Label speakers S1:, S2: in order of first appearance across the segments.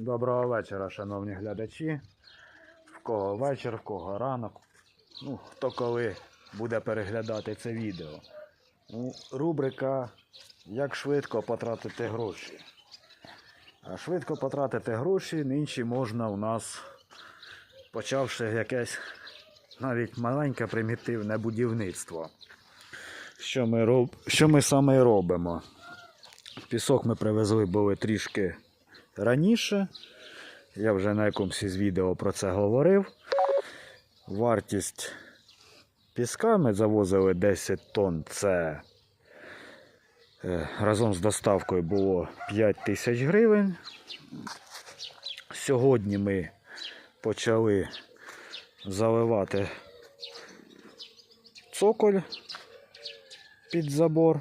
S1: Доброго вечора, шановні глядачі. В кого вечір, в кого ранок. Ну, хто коли буде переглядати це відео. Ну, рубрика Як швидко потратити гроші. А швидко потратити гроші нинче можна у нас, почавши якесь навіть маленьке примітивне будівництво. Що ми, роб... Що ми саме робимо? Пісок ми привезли були трішки раніше. Я вже на якомусь із відео про це говорив. Вартість піска ми завозили 10 тонн. Це е, разом з доставкою було 5 тисяч гривень. Сьогодні ми почали заливати цоколь під забор.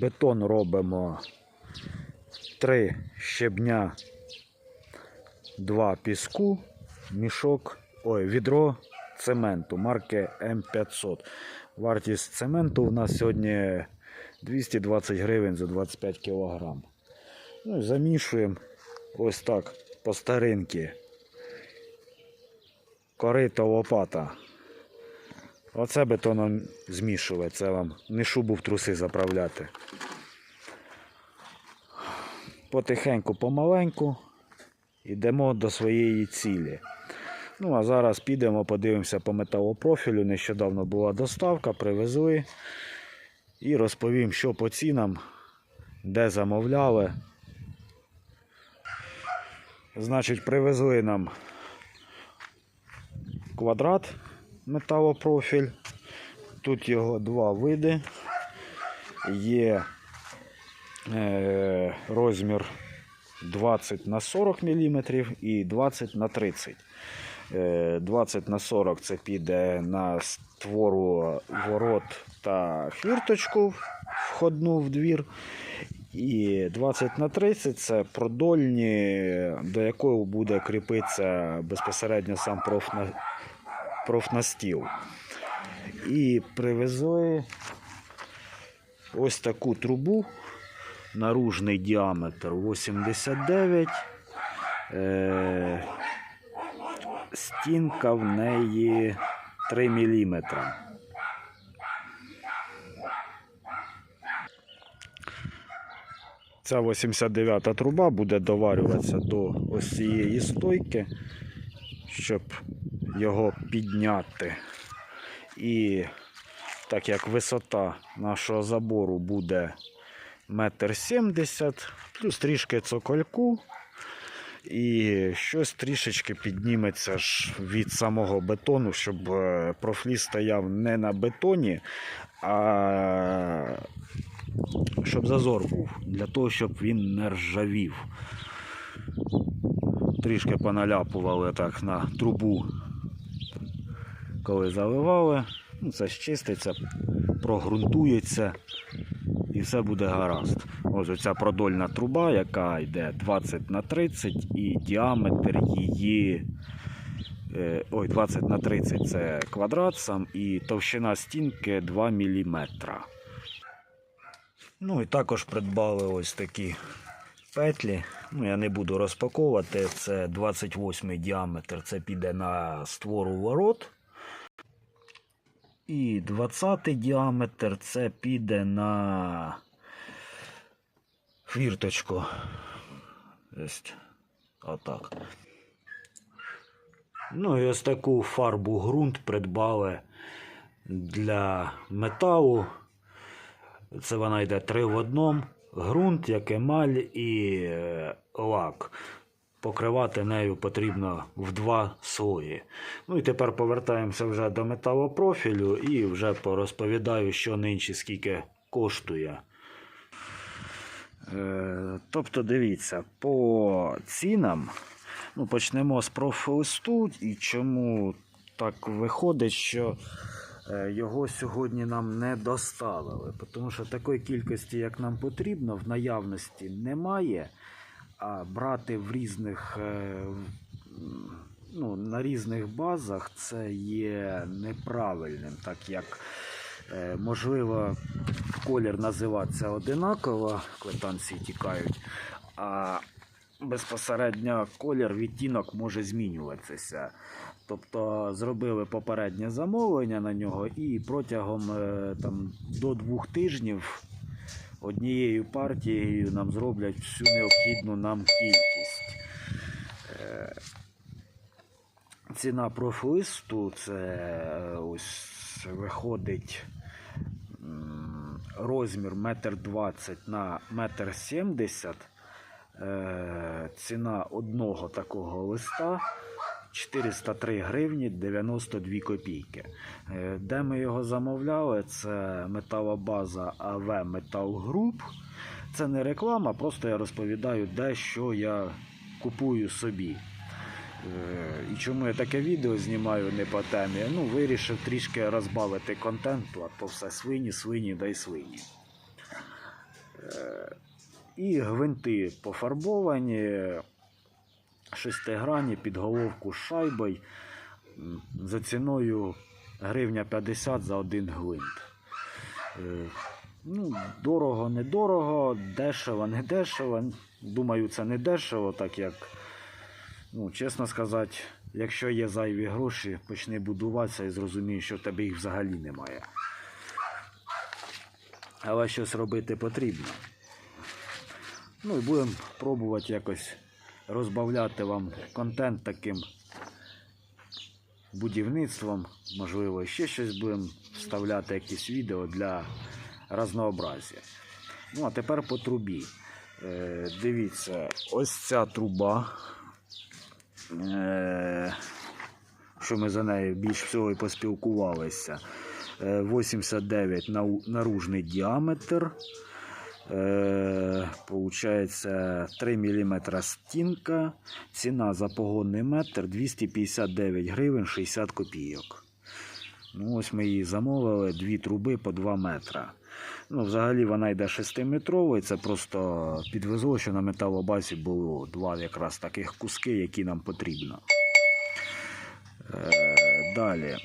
S1: Бетон робимо 3 щебня, 2 піску, мішок, ой, відро цементу марки М500. Вартість цементу у нас сьогодні 220 гривень за 25 кг. Ну, замішуємо ось так по старинки. Корито лопата. Оце бетоном змішувати, це вам не шубу в труси заправляти. Потихеньку, помаленьку йдемо до своєї цілі. Ну, а зараз підемо, подивимося по металопрофілю. Нещодавно була доставка, привезли. І розповім, що по цінам, де замовляли. Значить, привезли нам квадрат металопрофіль. Тут його два види. Є е, розмір 20 на 40 мм і 20 на 30 Е, 20 на 40 це піде на створу ворот та хвірточку входну в двір. І 20 на 30 це продольні, до якого буде кріпитися безпосередньо сам профна, профнастіл. І привезли ось таку трубу. Наружний діаметр 89. Е, стінка в неї 3 мм. Ця 89 труба буде доварюватися до ось цієї стойки, щоб його підняти. І так як висота нашого забору буде метр сімдесят, плюс трішки цокольку, і щось трішечки підніметься ж від самого бетону, щоб е, профлі стояв не на бетоні, а щоб зазор був, для того, щоб він не ржавів. Трішки поналяпували так на трубу, коли заливали. Ну, це щиститься, прогрунтується і все буде гаразд. Ось оця продольна труба, яка йде 20 на 30 і діаметр її. е, Ой, 20 на 30 це квадрат сам і товщина стінки 2 мм. Ну і також придбали ось такі петлі. Ну, я не буду розпаковувати. Це 28 діаметр, це піде на створу ворот. І 20 діаметр це піде на хвірточку. Ось отак. Ну і ось таку фарбу ґрунт придбали для металу. Це вона йде три в одному. Ґрунт, як емаль і е, лак. Покривати нею потрібно в два слої. Ну і тепер повертаємося вже до металопрофілю і вже порозповідаю, що нинче скільки коштує. Е, тобто, дивіться, по цінам, ну, почнемо з профлисту, і чому так виходить, що е, його сьогодні нам не доставили. Тому що такої кількості, як нам потрібно, в наявності немає. А брати в різних, е, ну, на різних базах це є неправильним, так як е, можливо колір називатися одинаково, квитанції тікають, а безпосередньо колір відтінок може змінюватися. Тобто зробили попереднє замовлення на нього і протягом е, там, до двох тижнів однією партією нам зроблять всю необхідну нам кількість. Е, Ціна профлисту це е, ось виходить розмір 1,20 м на 1,70 м. Е, Ціна одного такого листа 403 гривні 92 копійки. Е, Де ми його замовляли? Це металобаза АВ Метал Груп. Це не реклама, просто я розповідаю, де що я купую собі. Е, І чому я таке відео знімаю не по темі? Ну, вирішив трішки розбавити контенту, а то все свині, свині да й свині. Е, І гвинти пофарбовані, шестигранні під головку з шайбою за ціною гривня 50 за один гвинт. Е, Ну, дорого, недорого, дешево, не дешево. Думаю, це не дешево, так як Ну, чесно сказати, якщо є зайві гроші, почни будуватися і зрозумієш, що в тебе їх взагалі немає. Але щось робити потрібно. Ну і будемо пробувати якось розбавляти вам контент таким будівництвом. Можливо, ще щось будемо вставляти, якісь відео для разнообразія. Ну, а тепер по трубі. Е, дивіться, ось ця труба. Е, що ми за нею більш всього і поспілкувалися. Е, 89 наружний діаметр. Е, Получається 3 мм стінка. Ціна за погонний метр 259 гривень 60 копійок. Ну, ось ми її замовили, дві труби по 2 метра. Ну, взагалі вона йде 6-метровою, це просто підвезло, що на металобазі було два якраз таких куски, які нам потрібно. Е, далі.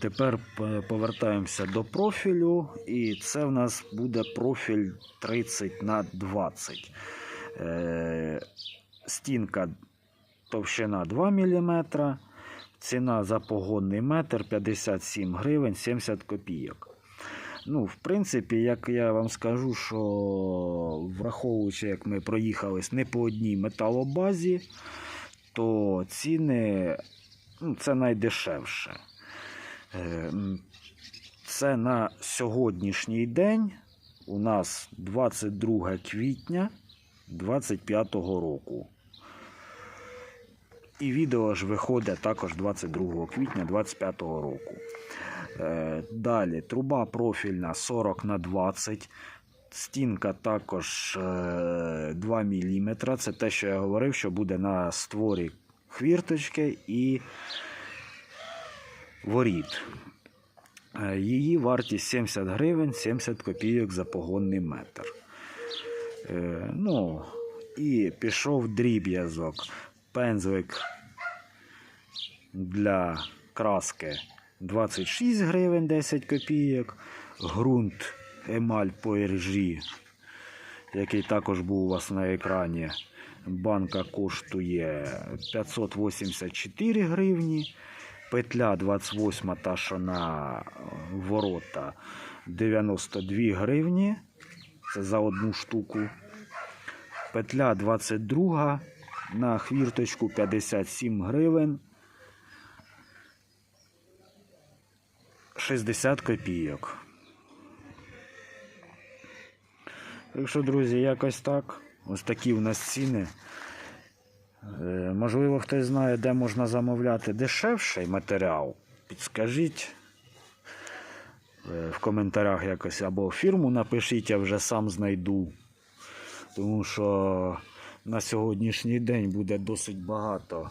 S1: Тепер повертаємося до профілю, і це в нас буде профіль 30 на 20. Е, стінка товщина 2 мм, ціна за погонний метр 57 гривень 70 копійок. Ну, в принципі, як я вам скажу, що враховуючи, як ми проїхались не по одній металобазі, то ціни ну, це найдешевше. Е, Це на сьогоднішній день у нас 22 квітня 25 року. І відео ж виходить також 22 квітня 25 року. Е, Далі труба профільна 40 на 20. Стінка також е, 2 мм. Це те, що я говорив, що буде на створі хвірточки і воріт. Е, Її вартість 70 гривень 70 копійок за погонний метр. Е, Ну, і пішов дріб'язок. Пензлик для краски 26 гривень 10 копійок. Ґрунт емаль по іржі, який також був у вас на екрані. Банка коштує 584 гривні. Петля 28 та що на е, ворота 92 гривні. Це за одну штуку. Петля 22 на хвірточку 57 гривень. 60 копійок. Так що, друзі, якось так. Ось такі в нас ціни. Е, Можливо, хтось знає, де можна замовляти дешевший матеріал. Підскажіть е, в коментарях якось або фірму напишіть, я вже сам знайду. Тому що на сьогоднішній день буде досить багато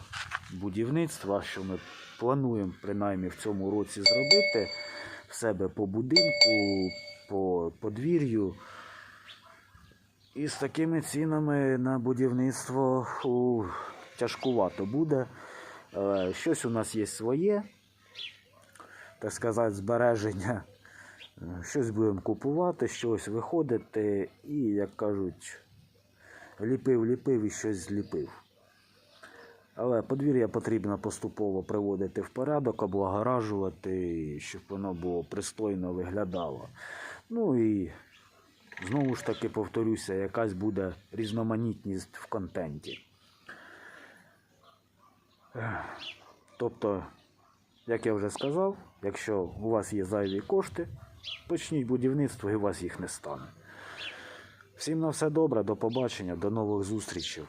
S1: будівництва, що ми плануємо принаймні в цьому році зробити в себе по будинку, по подвір'ю. І з такими цінами на будівництво фу, тяжкувато буде. Е, Щось у нас є своє, так сказати, збереження Е, Щось будемо купувати, щось виходити і, як кажуть, ліпив, ліпив і щось зліпив. Але подвір'я потрібно поступово приводити в порядок, облагоражувати, щоб воно було пристойно виглядало. Ну і знову ж таки повторюся, якась буде різноманітність в контенті. Тобто, як я вже сказав, якщо у вас є зайві кошти, почніть будівництво і у вас їх не стане. Всім на все добре, до побачення, до нових зустрічей.